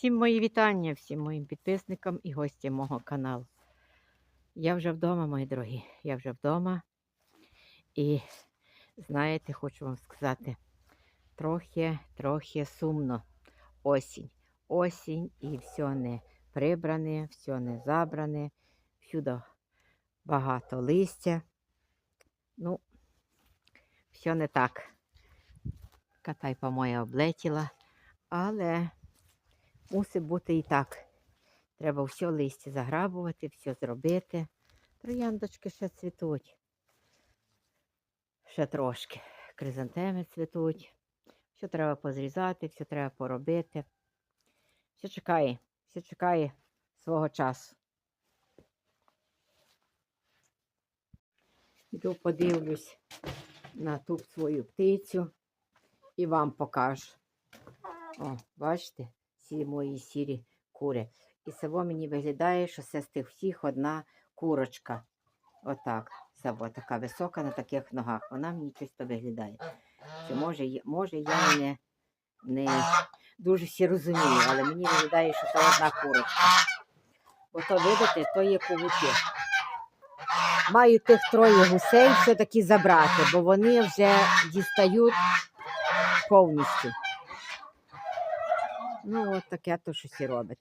Всім мої вітання, всім моїм підписникам і гостям мого каналу. Я вже вдома, мої дорогі. Я вже вдома. І знаєте, хочу вам сказати, трохи, трохи сумно. Осінь. Осінь і все не прибране, все не забране, всюди багато листя. Ну, все не так. Катайпа моя облетіла, але мусить бути і так. Треба все листя заграбувати, все зробити. Трояндочки ще цвітуть. Ще трошки. Кризантеми цвітуть. Все треба позрізати, все треба поробити. Все чекає, все чекає свого часу. Йду подивлюсь на ту свою птицю і вам покажу. О, бачите, ці мої сірі кури. І село мені виглядає, що це з тих всіх одна курочка. Отак. Це така висока на таких ногах. Вона мені чисто виглядає. Чи може, може я не, не дуже всі розумію, але мені виглядає, що це одна курочка. Ото, видите, то є ковуки. Маю тих троє гусей все-таки забрати, бо вони вже дістають повністю. Ну, от таке то щось і робить.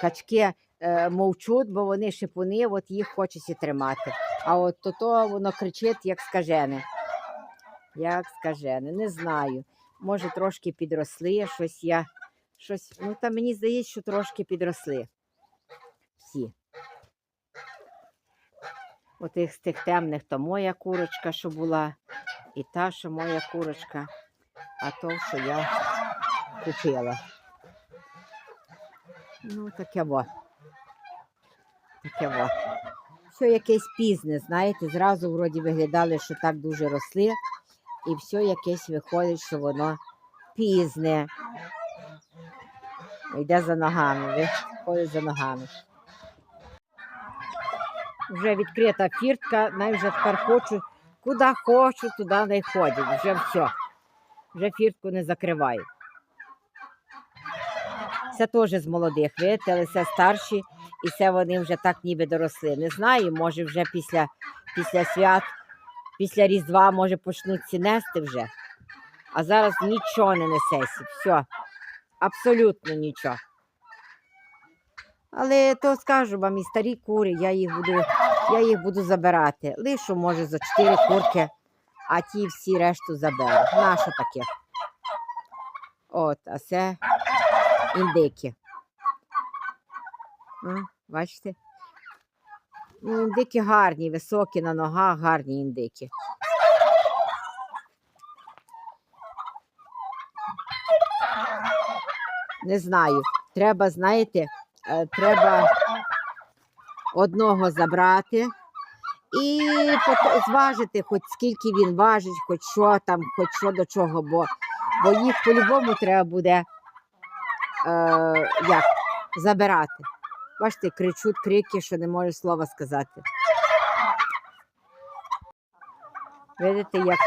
Качки е, мовчуть, бо вони шипуни, от їх хочеться тримати. А от то, то воно кричить, як скажене. Як скажене, не знаю. Може, трошки підросли, щось я. Щось, ну, та мені здається, що трошки підросли. Всі. Отих з тих темних, то моя курочка, що була, і та, що моя курочка, а то, що я купила. Ну, таке во. Таке во. Все якесь пізне, знаєте, зразу вроді виглядали, що так дуже росли, і все якесь виходить, що воно пізне. Йде за ногами, виходить за ногами. Вже відкрита фіртка, навіть вже тепер хочу, куди хочу, туди не ходять. Вже все. Вже фіртку не закриваю. Це теж з молодих, видите, це старші, і це вони вже так ніби доросли. Не знаю, може вже після, після свят, після Різдва, може почнуть ці нести вже. А зараз нічого не несеться. Все. Абсолютно нічого. Але то скажу вам, і старі кури, я їх буду, я їх буду забирати. Лишу, може, за чотири курки, а ті всі решту заберу. Нащо таке? От, а це індики. О, бачите? Ну, індики гарні, високі на ногах, гарні індики. Не знаю. Треба, знаєте, е, треба одного забрати і зважити, хоч скільки він важить, хоч що там, хоч що до чого, бо, бо їх по-любому треба буде як, забирати. Бачите, кричуть крики, що не можу слова сказати. Видите, як,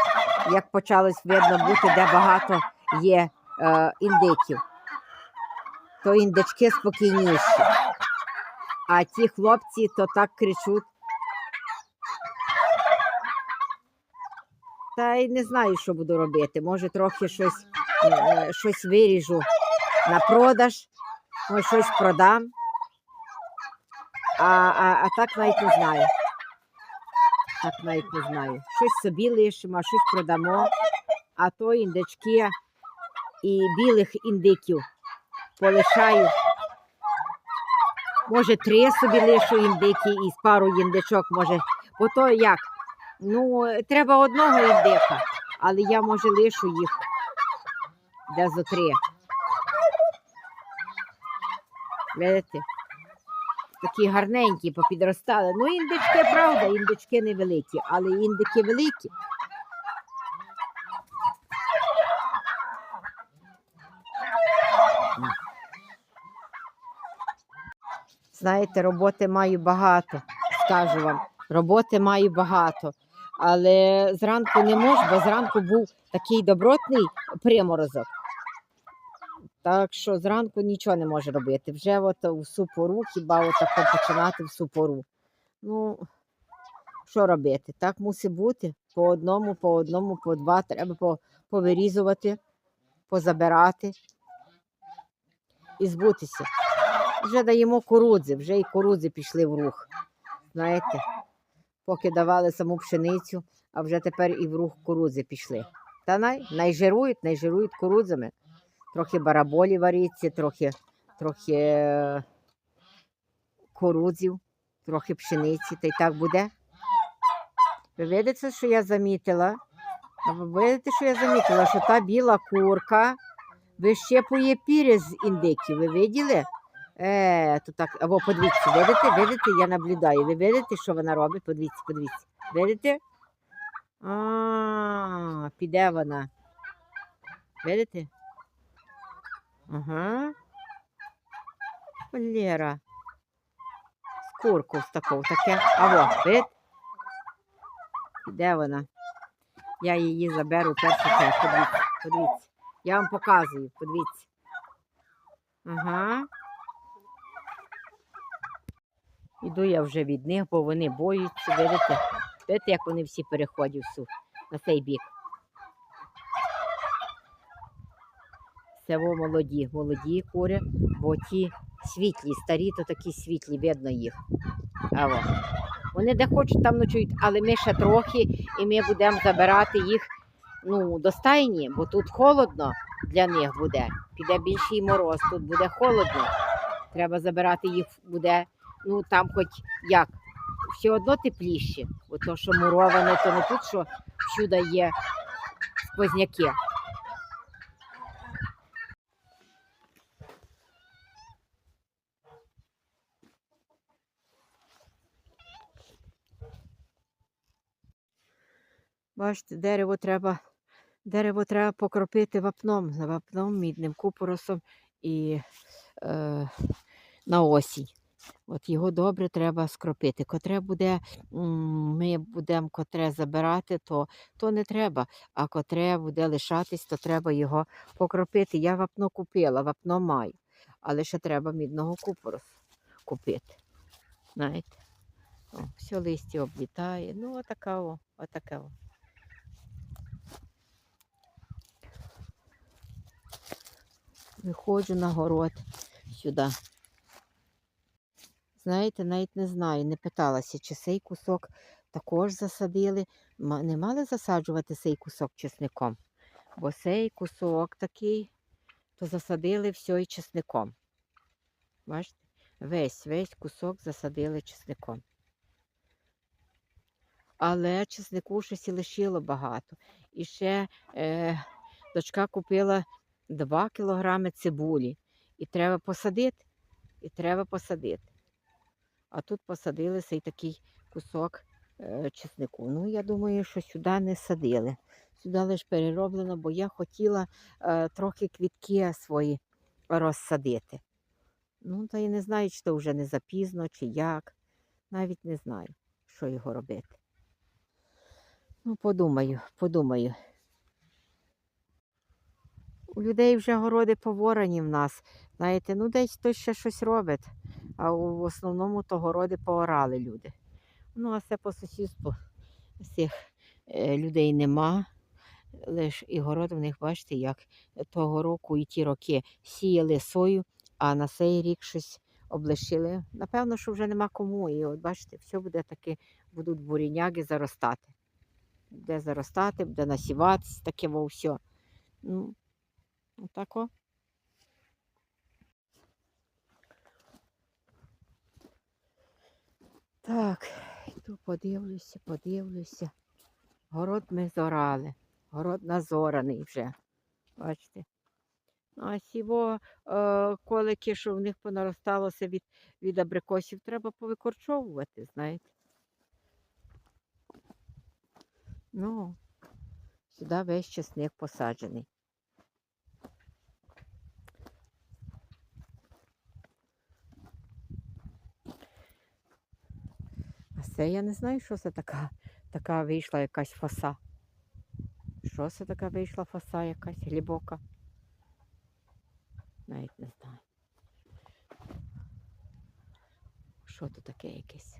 як почалось видно бути, де багато є е, індиків. То індички спокійніші. А ті хлопці то так кричуть. Та й не знаю, що буду робити. Може, трохи щось, е, щось виріжу на продаж, може, щось продам. А, а, а так навіть не знаю. Так навіть не знаю. Щось собі лишимо, щось продамо. А то індички і білих індиків полишаю. Може, три собі лишу індики і пару індичок, може. Бо то як? Ну, треба одного індика, але я може лишу їх де зо три. Видите? Такі гарненькі попідростали. Ну, індички, правда, індички невеликі, але індики великі. Знаєте, роботи маю багато, скажу вам. Роботи маю багато. Але зранку не можу, бо зранку був такий добротний приморозок. Так що зранку нічого не може робити. Вже от в супору, хіба отако починати в супору. Ну, що робити? Так мусить бути. По одному, по одному, по два. Треба повирізувати, позабирати і збутися. Вже даємо курудзи, вже і курудзи пішли в рух. Знаєте, поки давали саму пшеницю, а вже тепер і в рух курудзи пішли. Та най, найжирують, найжирують курудзами. Трохи бараболі вариться, трохи, трохи е, курудзів, трохи пшениці, та й так буде. Ви видите, що я замітила? А ви видите, що я замітила, що та біла курка вищепує пір'я індиків. Ви виділи? Е, то так, або подивіться, видите, видите, я наблюдаю. Ви видите, що вона робить? Подивіться, подивіться. Видите? А, піде вона. Видите? Ага. Лера. З такого таке. Аво, вид. Де вона? Я її заберу першу чергу. Подивіться, подивіться. Я вам показую, подивіться. Ага. Іду я вже від них, бо вони боються. Видите, видите, як вони всі переходять в су- на цей бік. Це во молоді, молоді кури, бо ті світлі, старі, то такі світлі, видно їх. Аво. Вони де хочуть, там ночують, але ми ще трохи, і ми будемо забирати їх ну, до стайні, бо тут холодно для них буде. Піде більший мороз, тут буде холодно. Треба забирати їх, буде, ну там хоч як, все одно тепліше. Бо то, що муроване, то не тут, що всюди є сквозняки. Бачите, дерево треба, дерево треба покропити вапном, вапном, мідним купоросом і е, на осінь. От його добре треба скропити. Котре буде, ми будемо котре забирати, то, то не треба. А котре буде лишатись, то треба його покропити. Я вапно купила, вапно маю. Але ще треба мідного купоросу купити. Знаєте? О, все листя облітає. Ну, отака о, отака о. Виходжу на город сюди. Знаєте, навіть не знаю, не питалася, чи цей кусок також засадили. Не мали засаджувати цей кусок чесником, бо цей кусок такий, то засадили все і чесником. Бачите? Весь, весь кусок засадили чесником. Але чеснику щось і лишило багато. І ще е, дочка купила 2 кілограми цибулі. І треба посадити. І треба посадити. А тут посадили цей такий кусок е, чеснику. Ну, я думаю, що сюди не садили. Сюди лише перероблено, бо я хотіла е, трохи квітки свої розсадити. Ну, та я не знаю, чи то вже не запізно, чи як. Навіть не знаю, що його робити. Ну, подумаю, подумаю. У людей вже городи поворані в нас. Знаєте, ну десь хтось ще щось робить, а в основному то городи поорали люди. Ну, а це по сусідству цих е, людей нема. Лиш і город в них, бачите, як того року і ті роки сіяли сою, а на цей рік щось облишили. Напевно, що вже нема кому. І от бачите, все буде таке, будуть буріняги заростати. Буде заростати, буде насіватися, таке во все. Ну, отако. Так, йду подивлюся, подивлюся. Город ми зорали. Город назораний вже. Бачите? Ну, а сіво е, колики, що в них понаросталося від, від абрикосів, треба повикорчовувати, знаєте. Ну, сюди весь чесник посаджений. Це я не знаю, що це така, така вийшла якась фаса. Що це така вийшла фаса якась глибока? Навіть не знаю. Що тут таке якесь?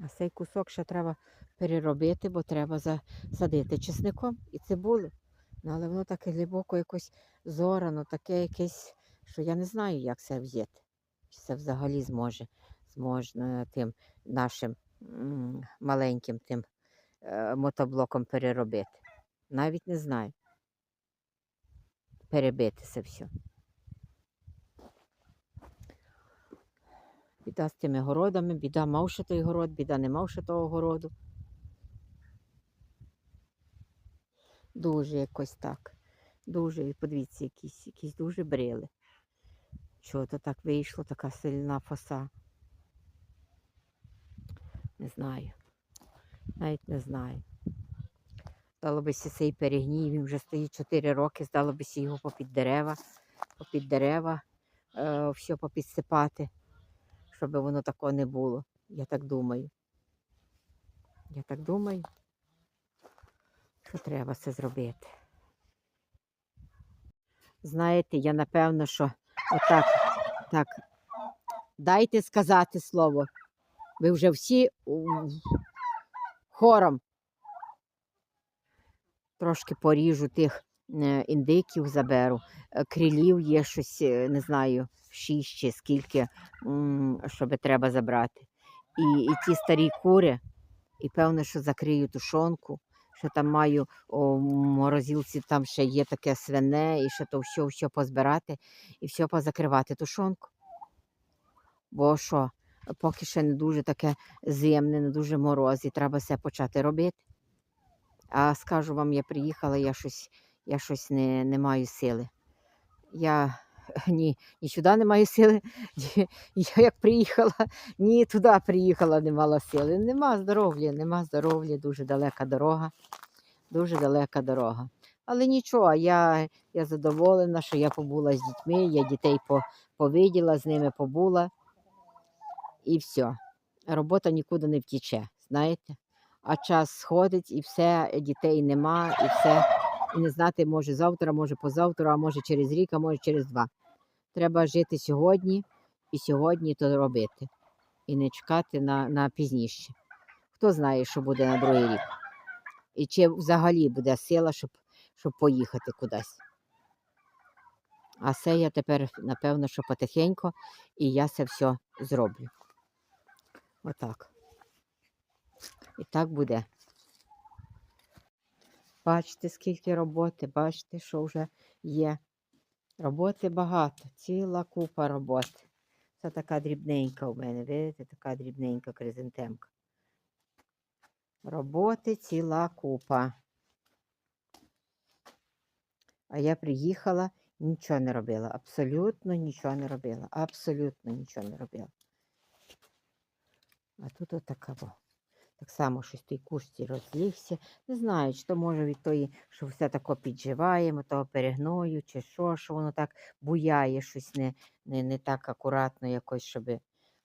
А цей кусок ще треба переробити, бо треба засадити чесником і цибулю. Ну, але воно таке глибоко якось зорано, таке якесь, що я не знаю, як це взяти. Чи це взагалі зможе, зможе тим нашим маленьким тим е, мотоблоком переробити. Навіть не знаю. Перебити це все. Біда з тими городами, біда мавши той город, біда не мавши того городу. Дуже якось так. Дуже, подивіться, якісь, якісь дуже брили. Чого то так вийшло, така сильна фоса. Не знаю. Навіть не знаю. Здало бися цей перегній, він вже стоїть 4 роки, здало бися його попід дерева, попід дерева, е, все попідсипати, щоб воно такого не було. Я так думаю. Я так думаю, що треба це зробити. Знаєте, я напевно, що отак, так, дайте сказати слово. Ви вже всі хором трошки поріжу тих е, індиків заберу. Е, Крилів є щось, е, не знаю, шість чи скільки, щоб треба забрати. І, і ті старі кури, і певно, що закрию тушонку. Що там маю у морозилці, там ще є таке свине, і ще то все, все позбирати і все позакривати тушонку. Бо що, поки ще не дуже таке зимне, не дуже мороз, і треба все почати робити. А скажу вам, я приїхала, я щось, я щось не, не маю сили. Я ні, ні сюди не маю сили. Я як приїхала, ні туди приїхала, не мала сили. Нема здоров'я, нема здоров'я, дуже далека дорога. Дуже далека дорога. Але нічого, я, я задоволена, що я побула з дітьми, я дітей повиділа, з ними побула. І все. Робота нікуди не втіче, знаєте? а час сходить і все, дітей нема, і все. І не знати, може завтра, може позавтра, а може через рік, а може через два. Треба жити сьогодні і сьогодні то робити. І не чекати на, на пізніше. Хто знає, що буде на другий рік? І чи взагалі буде сила, щоб, щоб поїхати кудись. А це я тепер, напевно, що потихеньку, і я це все зроблю. Отак. І так буде. Бачите, скільки роботи, бачите, що вже є. Роботи багато, ціла купа роботи. Це така дрібненька у мене, видите, така дрібненька кризантемка. Роботи ціла купа. А я приїхала, нічого не робила. Абсолютно нічого не робила. Абсолютно нічого не робила. А тут отака. Так само щось той курсі розлігся. Не знаю, чи то може від тої, що все тако підживаємо, того перегною, чи що, що воно так буяє, щось не, не, не так акуратно якось, щоб.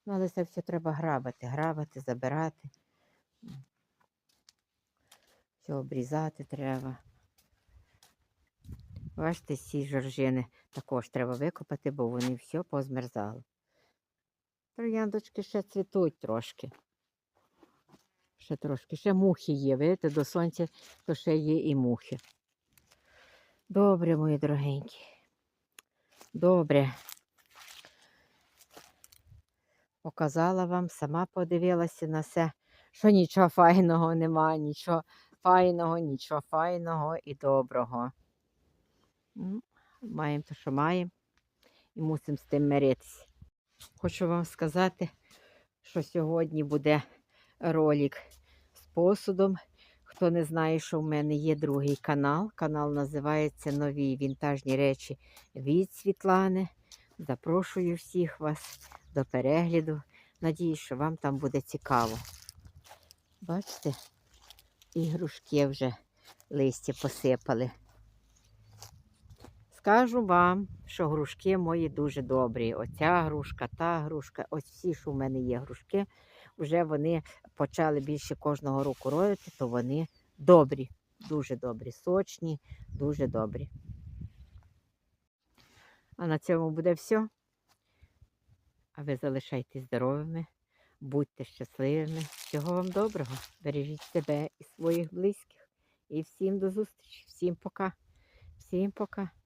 Ну, але це все треба грабати, грабати, забирати. Все обрізати треба. Бачите, ці жоржини також треба викопати, бо вони все позмерзали. Трояндочки ще цвітуть трошки. Ще трошки, ще мухи є, видите, до сонця то ще є і мухи. Добре, мої дорогенькі. Добре. Показала вам, сама подивилася на все, що нічого файного нема, нічого файного, нічого файного і доброго. Ну, Маємо те, що маємо, і мусимо з тим миритися. Хочу вам сказати, що сьогодні буде ролик з посудом. Хто не знає, що в мене є другий канал. Канал називається Нові вінтажні речі від Світлани. Запрошую всіх вас до перегляду. Надіюсь, що вам там буде цікаво. Бачите, ігрушки вже листя посипали. Скажу вам, що грушки мої дуже добрі. Оця грушка, та грушка, ось всі, що в мене є грушки, вже вони почали більше кожного року родити, то вони добрі. дуже добрі, сочні, дуже добрі. А на цьому буде все. А ви залишайтесь здоровими, будьте щасливими. Всього вам доброго. Бережіть себе і своїх близьких. І всім до зустрічі. Всім пока. Всім пока.